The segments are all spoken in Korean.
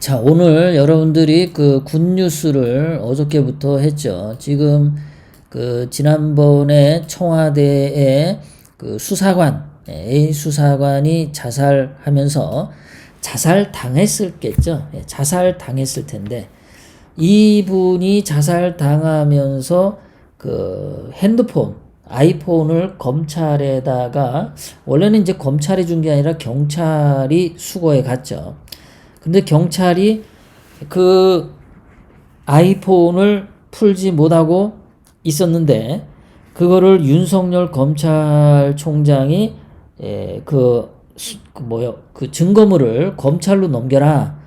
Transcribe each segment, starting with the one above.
자, 오늘 여러분들이 그 굿뉴스를 어저께부터 했죠. 지금 그 지난번에 청와대에 그 수사관, A 수사관이 자살하면서 자살 당했을겠죠. 예, 자살 당했을 텐데 이분이 자살 당하면서 그 핸드폰, 아이폰을 검찰에다가 원래는 이제 검찰이 준 게 아니라 경찰이 수거해 갔죠. 근데 경찰이 그 아이폰을 풀지 못하고 있었는데 그거를 윤석열 검찰총장이 에, 그, 수- 그 뭐요 그 증거물을 검찰로 넘겨라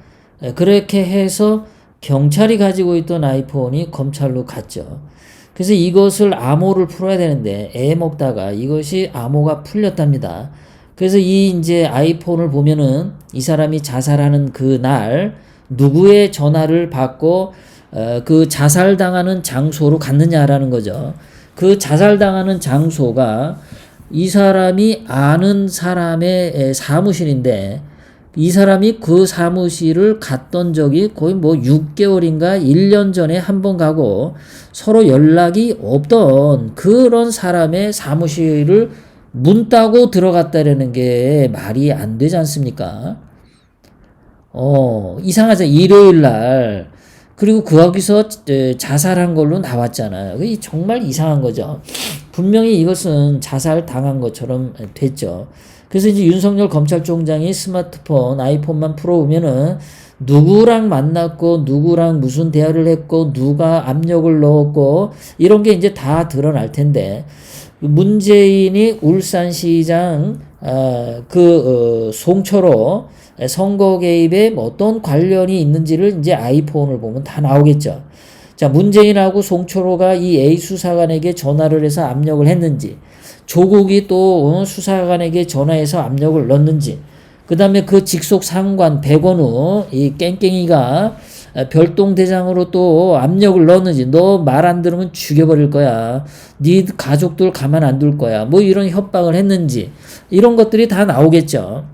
에, 그렇게 해서 경찰이 가지고 있던 아이폰이 검찰로 갔죠. 그래서 이것을 암호를 풀어야 되는데 애 먹다가 이것이 암호가 풀렸답니다. 그래서 이 이제 아이폰을 보면은 이 사람이 자살하는 그 날 누구의 전화를 받고 어, 그 자살당하는 장소로 갔느냐라는 거죠. 그 자살당하는 장소가 이 사람이 아는 사람의 에, 사무실인데 이 사람이 그 사무실을 갔던 적이 거의 뭐 6개월인가 1년 전에 한 번 가고 서로 연락이 없던 그런 사람의 사무실을 문 따고 들어갔다라는 게 말이 안 되지 않습니까? 어, 이상하죠. 일요일 날. 그리고 거기서 에, 자살한 걸로 나왔잖아요. 정말 이상한 거죠. 분명히 이것은 자살 당한 것처럼 됐죠. 그래서 이제 윤석열 검찰총장이 스마트폰, 아이폰만 풀어오면은 누구랑 만났고, 누구랑 무슨 대화를 했고, 누가 압력을 넣었고, 이런 게 이제 다 드러날 텐데, 문재인이 울산시장, 아, 그, 어, 송초로 선거 개입에 뭐 어떤 관련이 있는지를 이제 아이폰을 보면 다 나오겠죠. 자, 문재인하고 송초로가 이 A 수사관에게 전화를 해서 압력을 했는지, 조국이 또 어, 수사관에게 전화해서 압력을 넣는지, 그 다음에 그 직속 상관 백원우, 이 깽깽이가 별동대장으로 또 압력을 넣었는지, 너 말 안 들으면 죽여버릴 거야. 네 가족들 가만 안 둘 거야. 뭐 이런 협박을 했는지, 이런 것들이 다 나오겠죠.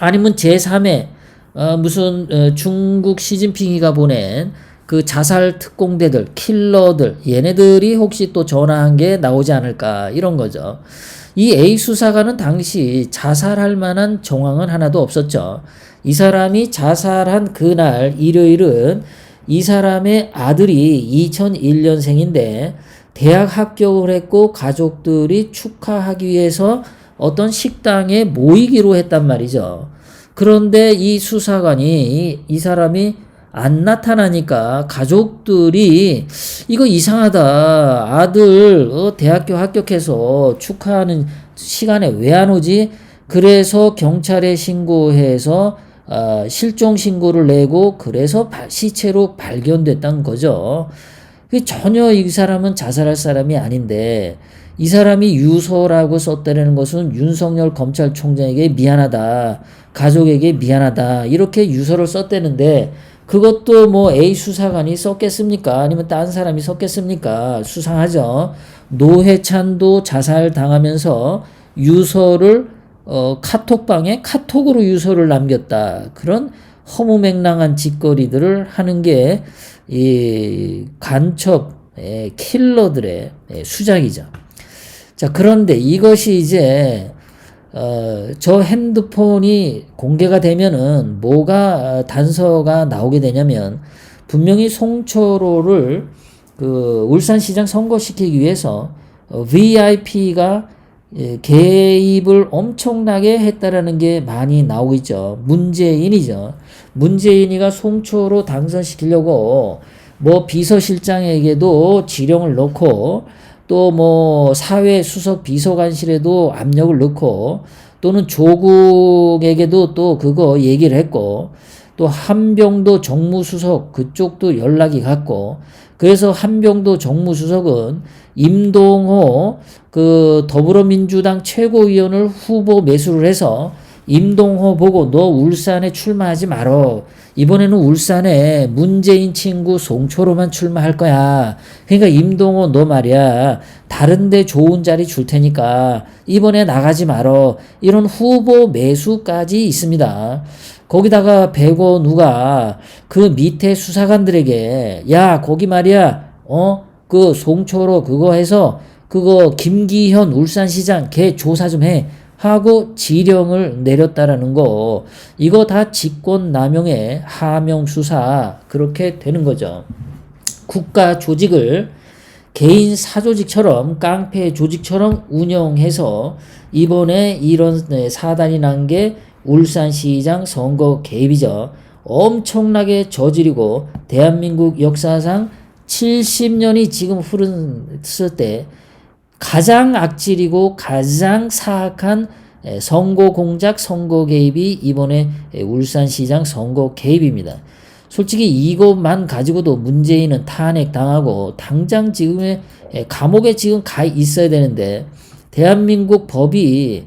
아니면 제3의 어, 무슨 어, 중국 시진핑이가 보낸 그 자살 특공대들, 킬러들, 얘네들이 혹시 또 전화한 게 나오지 않을까 이런 거죠. 이 A 수사관은 당시 자살할 만한 정황은 하나도 없었죠. 이 사람이 자살한 그날 일요일은 이 사람의 아들이 2001년생인데 대학 합격을 했고 가족들이 축하하기 위해서 어떤 식당에 모이기로 했단 말이죠. 그런데 이 수사관이 이, 이 사람이 안 나타나니까 가족들이 이거 이상하다. 아들 어, 대학교 합격해서 축하하는 시간에 왜 안 오지? 그래서 경찰에 신고해서 어, 실종 신고를 내고 그래서 바- 시체로 발견됐다는 거죠. 그 전혀 이 사람은 자살할 사람이 아닌데 이 사람이 유서라고 썼다는 것은 윤석열 검찰총장에게 미안하다. 가족에게 미안하다. 이렇게 유서를 썼다는데 그것도 뭐 A 수사관이 썼겠습니까? 아니면 딴 사람이 썼겠습니까? 수상하죠. 노회찬도 자살 당하면서 유서를 어, 카톡방에 카톡으로 유서를 남겼다. 그런 허무맹랑한 짓거리들을 하는 게 이 간첩 의 킬러들의 예, 수작이죠. 자, 그런데 이것이 이제 어, 저 핸드폰이 공개가 되면은 뭐가 어, 단서가 나오게 되냐면 분명히 송초로를 그 울산시장 선거시키기 위해서 어, VIP가 예, 개입을 엄청나게 했다라는 게 많이 나오고 있죠. 문재인이죠. 문재인이가 송초로 당선시키려고 뭐 비서실장에게도 지령을 넣고 또 뭐 사회 수석 비서관실에도 압력을 넣고 또는 조국에게도 또 그거 얘기를 했고 또 한병도 정무수석 그쪽도 연락이 갔고 그래서 한병도 정무수석은 임동호 그 더불어민주당 최고위원을 후보 매수를 해서 임동호 보고 너 울산에 출마하지 말어. 이번에는 울산에 문재인 친구 송초로만 출마할 거야. 그러니까 임동호 너 말이야. 다른데 좋은 자리 줄 테니까 이번에 나가지 말어. 이런 후보 매수까지 있습니다. 거기다가 배고 누가 그 밑에 수사관들에게 야 거기 말이야 어? 그 송초로 그거 해서 그거 김기현 울산시장 걔 조사 좀 해. 하고 지령을 내렸다라는 거. 이거 다 직권 남용의 하명 수사. 그렇게 되는 거죠. 국가 조직을 개인 사조직처럼 깡패 조직처럼 운영해서 이번에 이런 네, 사단이 난 게 울산시장 선거 개입이죠. 엄청나게 저지르고 대한민국 역사상 70년이 지금 흐르을 때 가장 악질이고 가장 사악한 에, 선거 공작, 선거 개입이 이번에 에, 울산시장 선거 개입입니다. 솔직히 이것만 가지고도 문재인은 탄핵 당하고 당장 지금의 에, 감옥에 지금 가 있어야 되는데 대한민국 법이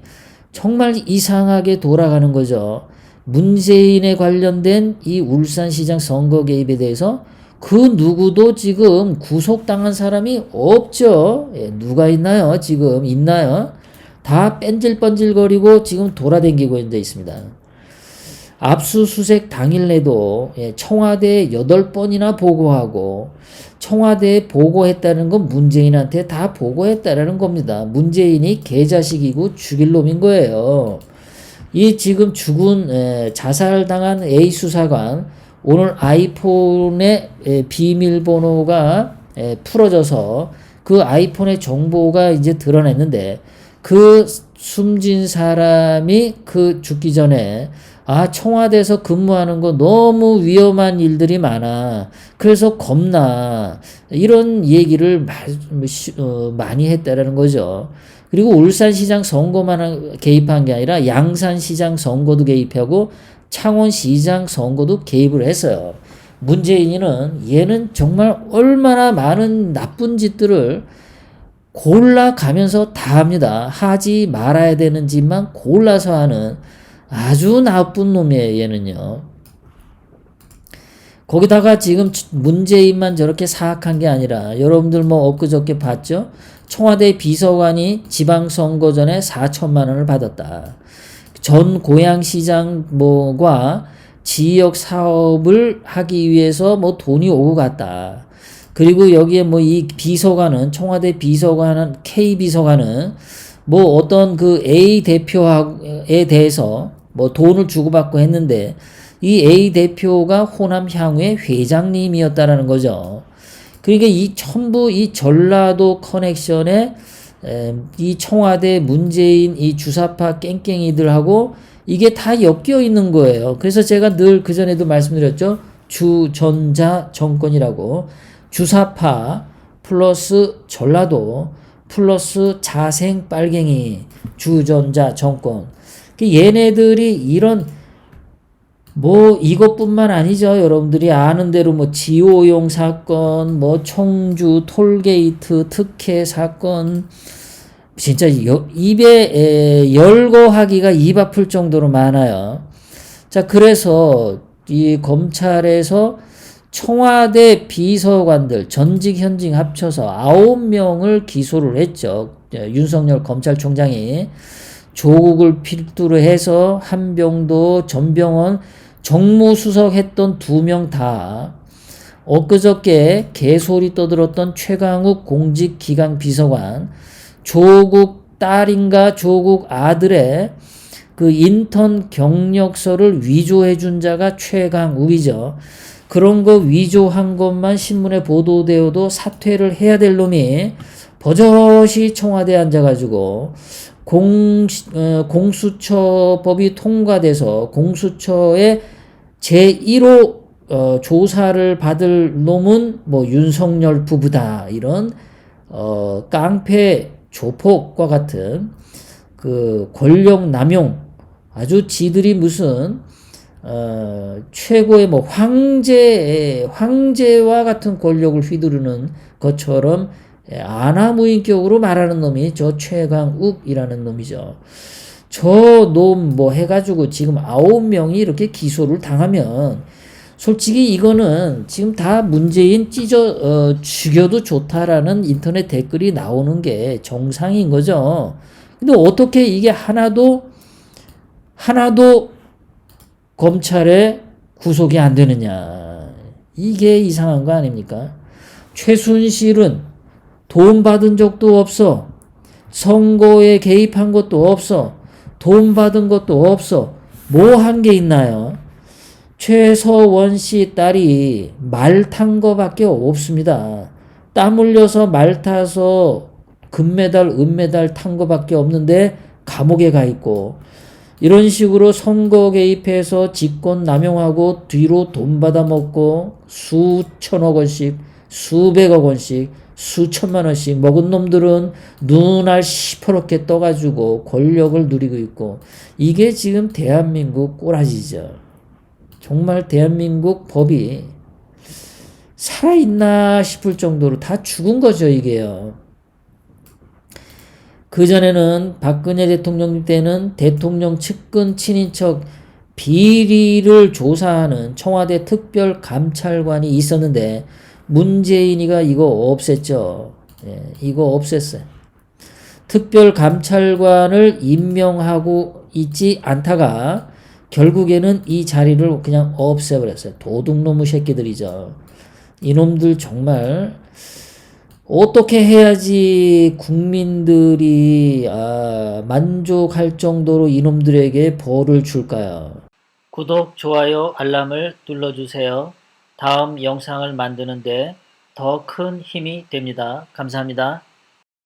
정말 이상하게 돌아가는 거죠. 문재인에 관련된 이 울산시장 선거 개입에 대해서 그 누구도 지금 구속당한 사람이 없죠. 예, 누가 있나요? 지금 있나요? 다 뺀질번질거리고 지금 돌아다니고 있는 데 있습니다. 압수수색 당일에도 예, 청와대에 8번이나 보고하고 청와대에 보고했다는 건 문재인한테 다 보고했다라는 겁니다. 문재인이 개자식이고 죽일 놈인 거예요. 이 지금 죽은 에, 자살당한 A 수사관 오늘 아이폰의 에, 비밀번호가 에, 풀어져서 그 아이폰의 정보가 이제 드러냈는데 그 숨진 사람이 그 죽기 전에 아, 청와대에서 근무하는 거 너무 위험한 일들이 많아. 그래서 겁나. 이런 얘기를 마, 어, 많이 했다라는 거죠. 그리고 울산시장 선거만 개입한 게 아니라 양산시장 선거도 개입하고 창원시장 선거도 개입을 했어요. 문재인은 얘는 정말 얼마나 많은 나쁜 짓들을 골라가면서 다 합니다. 하지 말아야 되는 짓만 골라서 하는 아주 나쁜 놈이에요, 얘는요. 거기다가 지금 문재인만 저렇게 사악한 게 아니라 여러분들 뭐 엊그저께 봤죠? 청와대 비서관이 지방선거 전에 4천만 원을 받았다. 전 고양시장 뭐과 지역 사업을 하기 위해서 뭐 돈이 오고 갔다. 그리고 여기에 뭐 이 비서관은 청와대 비서관은 K 비서관은 뭐 어떤 그 A 대표에 대해서 뭐 돈을 주고받고 했는데 이 A 대표가 호남 향후의 회장님이었다라는 거죠. 그러니까 이 전부 이 전라도 커넥션에 이 청와대 문재인 이 주사파 깽깽이들하고 이게 다 엮여 있는 거예요. 그래서 제가 늘 그전에도 말씀드렸죠. 주전자 정권이라고 주사파 플러스 전라도 플러스 자생 빨갱이 주전자 정권 그 얘네들이 이런 뭐 이것뿐만 아니죠. 여러분들이 아는 대로 뭐 지오용 사건, 뭐 청주 톨게이트 특혜 사건 진짜 여, 입에 에, 열고 하기가 입 아플 정도로 많아요. 자, 그래서 이 검찰에서 청와대 비서관들 전직 현직 합쳐서 아홉 명을 기소를 했죠. 윤석열 검찰총장이 조국을 필두로 해서 한병도 전병원 정무수석 했던 두 명 다 엊그저께 개소리 떠들었던 최강욱 공직기강 비서관 조국 딸인가 조국 아들의 그 인턴 경력서를 위조해 준 자가 최강욱이죠. 그런 거 위조한 것만 신문에 보도되어도 사퇴를 해야 될 놈이 버젓이 청와대에 앉아가지고 공, 어, 공수처법이 통과돼서 공수처의 제1호 어, 조사를 받을 놈은 뭐 윤석열 부부다. 이런 어, 깡패 조폭과 같은 그 권력 남용 아주 지들이 무슨 어, 최고의 뭐 황제 황제와 같은 권력을 휘두르는 것처럼 예, 아나무인격으로 말하는 놈이 저 최강욱이라는 놈이죠. 저 놈 뭐 해가지고 지금 아홉 명이 이렇게 기소를 당하면 솔직히 이거는 지금 다 문재인 찢어 어, 죽여도 좋다라는 인터넷 댓글이 나오는 게 정상인 거죠. 근데 어떻게 이게 하나도 하나도 검찰에 구속이 안 되느냐. 이게 이상한 거 아닙니까? 최순실은 돈 받은 적도 없어. 선거에 개입한 것도 없어. 돈 받은 것도 없어. 뭐 한 게 있나요? 최서원 씨 딸이 말 탄 거밖에 없습니다. 땀 흘려서 말 타서 금메달, 은메달 탄 거밖에 없는데 감옥에 가 있고 이런 식으로 선거 개입해서 직권 남용하고 뒤로 돈 받아 먹고 수천억 원씩, 수백억 원씩, 수천만 원씩 먹은 놈들은 눈알 시퍼렇게 떠가지고 권력을 누리고 있고 이게 지금 대한민국 꼬라지죠. 정말 대한민국 법이 살아있나 싶을 정도로 다 죽은 거죠, 이게요. 그전에는 박근혜 대통령 때는 대통령 측근 친인척 비리를 조사하는 청와대 특별감찰관이 있었는데 문재인이가 이거 없앴죠. 예, 이거 없앴어요. 특별감찰관을 임명하고 있지 않다가 결국에는 이 자리를 그냥 없애버렸어요. 도둑놈의 새끼들이죠. 이놈들 정말 어떻게 해야지 국민들이 아, 만족할 정도로 이놈들에게 벌을 줄까요? 구독, 좋아요, 알람을 눌러주세요. 다음 영상을 만드는데 더 큰 힘이 됩니다. 감사합니다.